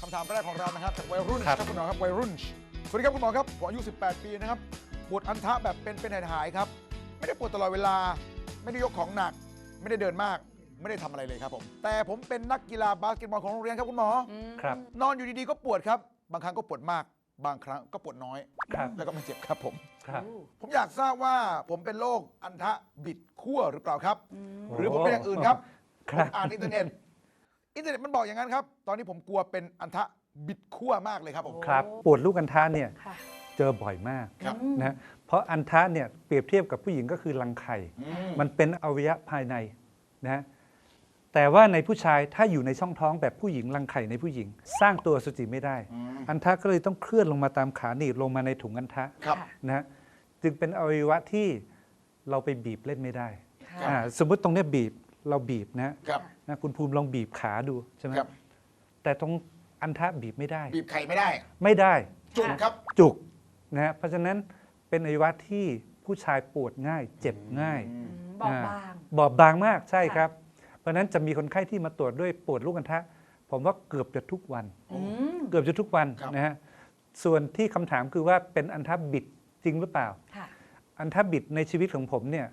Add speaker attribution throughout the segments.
Speaker 1: คำถามแรกของเรานะครับจากวัยรุ่น
Speaker 2: ครับ
Speaker 1: ครับคุณหมอครับวัยรุ่น สวัสดีครับคุณหมอครับผมอายุ 18 ปีนะครับปวดอันทะแบบเป็นเป็นหายๆครับ ไม่ได้ปวดตลอดเวลา ไม่ได้ยกของหนัก ไม่ได้เดินมาก ไม่ได้ทำอะไรเลยครับผม แต่ผมเป็นนักกีฬาบาสเกตบอลของโรงเรียนครับคุณหมอ
Speaker 2: ครับ
Speaker 1: นอนอยู่ดีๆก็ปวดครับ บางครั้งก็ปวดมาก บางครั้งก็ปวดน้อย
Speaker 2: ครับ
Speaker 1: แล้วก็ไม่เจ็บครับผม
Speaker 2: ครับ
Speaker 1: ผมอยากทราบว่าผมเป็นโรคอันทะบิดขั้วหรือเปล่าครับ
Speaker 2: โอ้
Speaker 1: หรือผมเป็นอย่างอื่นครับ
Speaker 2: ค
Speaker 1: ผ
Speaker 2: รับ
Speaker 1: มอ่านอินเทอร์เน็ต อินเทอร์เน็ตมันบอกอย่างนั้นครับ ตอนนี้ผมกลัวเป็นอันทะบิดขั้วมากเลยครับผม
Speaker 2: ครับปวดลูกอัณฑะเนี่ย
Speaker 3: ค่ะ
Speaker 2: เจอบ่อยมาก
Speaker 1: ครับ
Speaker 2: นะเพราะอัณฑะเนี่ยเปรียบเทียบกับผู้หญิงก็คือรังไข่
Speaker 1: อืม
Speaker 2: มันเป็นอวัยวะภายในนะแต่ว่าในผู้ชายถ้าอยู่ในช่องท้องแบบผู้หญิงรังไข่ในผู้หญิง สร้างตัวอสุจิไม่ได้
Speaker 1: อืม
Speaker 2: อัณฑะก็เลยต้องเคลื่อนลงมาตามขาหนีบลงมาในถุงอัณฑะ
Speaker 1: ครับ
Speaker 3: ค่ะ
Speaker 2: นะฮะจึงเป็นอวัยวะที่เราไปบีบเล่นไม่ได้
Speaker 3: ค่ะ
Speaker 2: อ่าสมมติตรงเนี้ยบีบ เราบีบนะฮะ
Speaker 1: ครับ
Speaker 2: นะคุณภูมิลองบีบขาดูใช่ไหม
Speaker 1: ครับ
Speaker 2: แต่ตรงอันทะบีบไม่ได้
Speaker 1: บีบไข่ไม่ได้
Speaker 2: ไม่ได้
Speaker 1: จุกครับ
Speaker 2: จุกนะฮะเพราะฉะนั้นเป็นอวัยวะที่ผู้ชายปวดง่าย เจ็บง่าย
Speaker 3: อืมบอบบาง
Speaker 2: บอบบางมากใช่
Speaker 3: ค่ะ
Speaker 2: ครับ เพราะฉะนั้นจะมีคนไข้ที่มาตรวจด้วยปวดลูกอัณฑะผมว่าเกือบจะทุกวัน
Speaker 3: อืม
Speaker 2: เกือบจะทุกวัน
Speaker 1: ครับ
Speaker 2: นะฮะส่วนที่คำถามคือว่าเป็นอันทะบิดจริงหรือเปล่า
Speaker 3: ค่ะ
Speaker 2: อันทะบิดในชีวิตของผมเนี่ย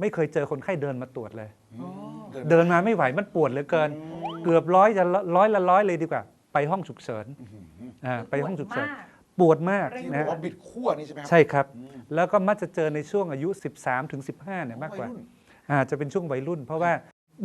Speaker 2: ไม่เคยเจอคนไข้เดินมาตรวจเลย
Speaker 3: อ๋อ
Speaker 2: เดินมาไม่ไหวมันปวดเหลือเกิน เกือบร้อยจะร้อยละร้อยเลยดีกว่า ไปห้องฉุกเฉินอ่าไปห้องฉุกเฉิน
Speaker 3: ปวดมาก
Speaker 2: ปวดมาก
Speaker 1: ที่
Speaker 2: นะ
Speaker 1: บอก
Speaker 2: ฮะ
Speaker 1: ว่าบิดขั้วนี่ใช่ไหมครั
Speaker 2: ใช่ครับ
Speaker 1: อืม
Speaker 2: แล้วก็มักจะเจอในช่วงอายุ 13ถึง15เนี่ยมากกว่า
Speaker 1: วัยรุ่น
Speaker 2: อ่าจะเป็นช่วงวัยรุ่น เพราะว่า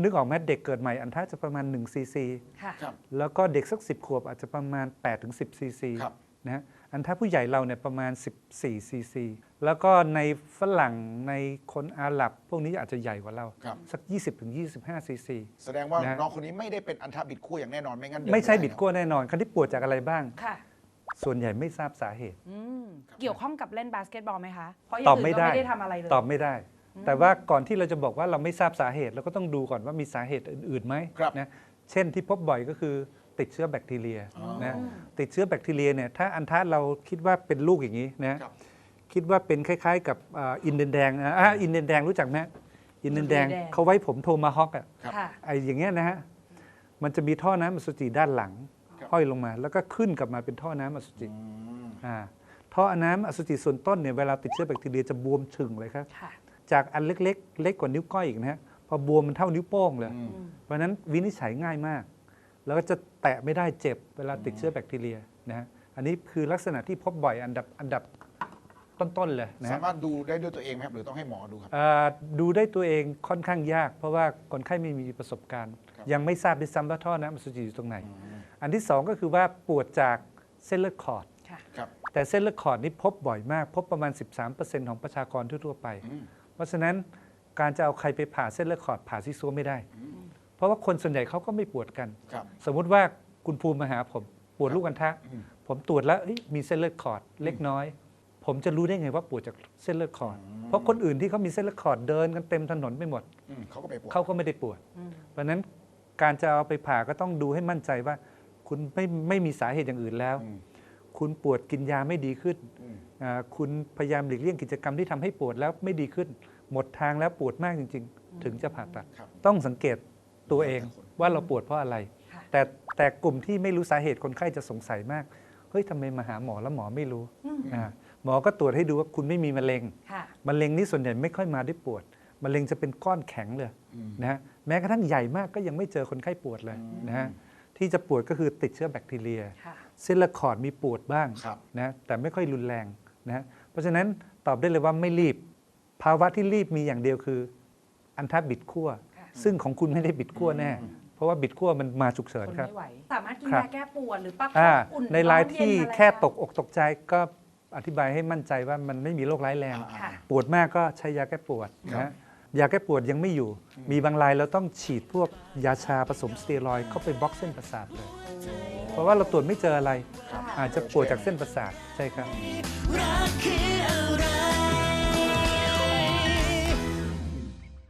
Speaker 2: นึกออกไหมเด็กเกิดใหม่อันท้าจะประมาณ1ซีซี
Speaker 3: ค่ะ
Speaker 1: ครับ
Speaker 2: แล้วก็เด็กสัก 10 ขวบอาจจะประมาณ8ถึง10ซีซี
Speaker 1: ครับ
Speaker 2: นะฮะอันท้าผู้ใหญ่เราเนี่ยประมาณ 14ซีซีแล้วก็ในฝรั่งในคนอาหรับ พวกนี้อาจจะใหญ่กว่าเรา
Speaker 1: ครับ
Speaker 2: สัก 20ถึง25ซีซี
Speaker 1: แสดงว่า
Speaker 2: นะ
Speaker 1: น้องคนนี้ไม่ได้เป็นอันทะบิดขั้วอย่างแน่นอนไม่งั้นเน
Speaker 2: ไม่ใช่
Speaker 1: ด้
Speaker 2: บิดขั้วแน่นอนคันที่ปวดจากอะไรบ้าง
Speaker 3: ค่ะ
Speaker 2: ส่วนใหญ่ไม่ทราบสาเหตุ
Speaker 3: อืม เกี่ยวข้องกับเล่นบาสเกตบอลไหมคะ เพราะอ
Speaker 2: ต
Speaker 3: ย่า
Speaker 2: องบ
Speaker 3: อื่
Speaker 2: ไม่
Speaker 3: นก็
Speaker 2: ได้
Speaker 3: ไม่ได้ทำอะไรเลย
Speaker 2: ตอบไม่ได้ แต่ว่าก่อนที่เราจะบอกว่าเราไม่ทราบสาเหตุเราก็ต้องดูก่อนว่ามีสาเหตุอื่นๆไหม
Speaker 1: ครับ
Speaker 2: นะเช่นที่พบบ่อยก็คือ ติดเชื้อแบคทีเรีย
Speaker 1: อ๋อ
Speaker 2: นะติดเชื้อแบคทีเรียเนี่ยถ้าอันท้าเราคิดว่าเป็นลูกอย่างนี้นะครับคิดว่าเป็นคล้ายๆ กับอ่าอินเดียนแดงอะอะอินเดียนแดงรู้จักไหมอินเดียนแดงเขาไว้ผมโทมาฮอกอะ
Speaker 1: ครับ
Speaker 3: ค่ะ
Speaker 2: ไอ้อย่างเงี้ยนะฮะมันจะมีท่อน้ำอสุจิด้านหลัง
Speaker 1: ครับ
Speaker 2: ห้อยลงมา แล้วก็ขึ้นกลับมาเป็นท่อน้ำอสุจิ
Speaker 1: อืม
Speaker 2: อ่าท่อน้ำอสุจิส่วนต้นเนี่ยเวลาติดเชื้อแบคทีเรียจะบวมฉึ่งเลยครับ
Speaker 3: ค่ะ
Speaker 2: จากอันเล็กๆ เล็กกว่านิ้วก้อยอีกนะฮะพอบวมมันเท่านิ้วโป้งเลย
Speaker 1: อืม
Speaker 2: เพราะฉะนั้นวินิจฉัยง่ายมาก แล้วก็จะแตะไม่ได้เจ็บเวลาติดเชื้อแบคทีเรียนะฮะอันนี้คือลักษณะที่พบบ่อยอันดับอันดับต้นๆเลยนะ
Speaker 1: สา
Speaker 2: ฮะ
Speaker 1: มารถดูได้ด้วยตัวเองไหมครับหรือต้องให้หมอดูครับ
Speaker 2: อ่าดูได้ตัวเองค่อนข้างยาก เพราะว่าคนไข้ไม่มีประสบการณ์
Speaker 1: ครับ
Speaker 2: ยังไม่ทราบด้วยซ้ำว่าท่อน้ำอสุจิอยู่ตรงไหน
Speaker 1: อืม
Speaker 2: อันที่สองก็คือว่าปวดจากเส้นเลือดขอด
Speaker 3: ค่ะ
Speaker 1: ครับ
Speaker 2: แต่เส้นเลือดขอดนี่พบบ่อยมาก พบประมาณ 13%ของประชากรทั่วๆไป
Speaker 1: อืม
Speaker 2: เพราะฉะนั้นการจะเอาใครไปผ่าเส้นเลือดขอดผ่าซีซัวไม่ได้
Speaker 1: อืม
Speaker 2: เพราะว่าคนส่วนใหญ่เขาก็ไม่ปวดกัน
Speaker 1: ครับ
Speaker 2: สมมุติว่าคุณภูมิมาหาผม ปวดลูกอัณฑะ
Speaker 1: อืม
Speaker 2: ผมตรวจแล้วเอ้ยมีเส้นเลือดขอดเล็กน้อย ผมจะรู้ได้ไงว่าปวดจากเส้นเลือดขอด เพราะคนอื่นที่เขามีเส้นเลือดขอดเดินกันเต็มถนนไปหมด
Speaker 1: อืมเขาก็ไปปวด
Speaker 2: เขาก็ไม่ได้ปวด
Speaker 3: อืม
Speaker 2: เพราะฉะนั้นการจะเอาไปผ่าก็ต้องดูให้มั่นใจว่า คุณไม่ไม่มีสาเหตุอย่างอื่นแล้ว
Speaker 1: อืม
Speaker 2: คุณปวดกินยาไม่ดีขึ้น
Speaker 1: อืม
Speaker 2: อ่าคุณพยายามหลีกเลี่ยงกิจกรรมที่ทำให้ปวดแล้วไม่ดีขึ้น หมดทางแล้วปวดมากจริง ๆ ถึงจะผ่าตัด
Speaker 1: ครับ
Speaker 2: ต้องสังเกต ตัวเอง
Speaker 1: แต่ละคน
Speaker 2: ว่าเราปวดเพราะอะไร
Speaker 3: ค่ะ
Speaker 2: แต่แต่กลุ่มที่ไม่รู้สาเหตุคนไข้จะสงสัยมาก เฮ้ยทำไมมาหาหมอแล้วหมอไม่รู้
Speaker 3: อืม
Speaker 2: อ่าหมอก็ตรวจให้ดูว่าคุณไม่มีมะเร็ง
Speaker 3: ค่ะ
Speaker 2: มะเร็งนี่ส่วนใหญ่ไม่ค่อยมาด้วยปวดมะเร็งจะเป็นก้อนแข็งเลย
Speaker 1: อืม
Speaker 2: นะฮะแม้กระทั่งใหญ่มากก็ยังไม่เจอคนไข้ปวดเลย
Speaker 1: อืม
Speaker 2: นะฮะที่จะปวดก็คือติดเชื้อแบคทีเรีย
Speaker 3: ค่ะ
Speaker 2: เส้นเลือดขอดมีปวดบ้าง
Speaker 1: ครับ
Speaker 2: นะแต่ไม่ค่อยรุนแรงนะฮะเพราะฉะนั้นตอบได้เลยว่าไม่รีบ ภาวะที่รีบมีอย่างเดียวคือ อันทับบิดขั้ว
Speaker 3: ค่ะ
Speaker 2: ซึ่งของคุณไม่ได้บิดขั้วแน่ เพราะว่าบิดขั้วมันมาฉุกเฉิน
Speaker 3: ทน
Speaker 2: ครับ
Speaker 3: ไม่ไหว สามารถกิน
Speaker 2: ครับ
Speaker 3: ยาแก้ปวดหรือประค
Speaker 2: อ่า
Speaker 3: บอุ่น
Speaker 2: ในราย
Speaker 3: ร้อนเย็น
Speaker 2: ที่
Speaker 3: อะไร
Speaker 2: แค่
Speaker 3: คะ
Speaker 2: ตกอกตกใจก็อธิบายให้มั่นใจว่ามันไม่มีโรคร้ายแรง
Speaker 1: อ่า
Speaker 3: ค่ะ
Speaker 2: ปวดมากก็ใช้ยาแก้ปวด
Speaker 1: ครั
Speaker 2: นะ
Speaker 1: บ
Speaker 2: ฮะยาแก้ปวดยังไม่อยู่ มีบางรายเราต้องฉีดพวกยาชาผสมสเตียรอยด์เข้าไปบล็อกเส้นประสาทเลย เพราะว่าเราตรวจไม่เจออะไร
Speaker 3: ค่ะ
Speaker 2: อาจจะปวดจากเส้นประสาทใช่ครับ
Speaker 4: รักคืออะไร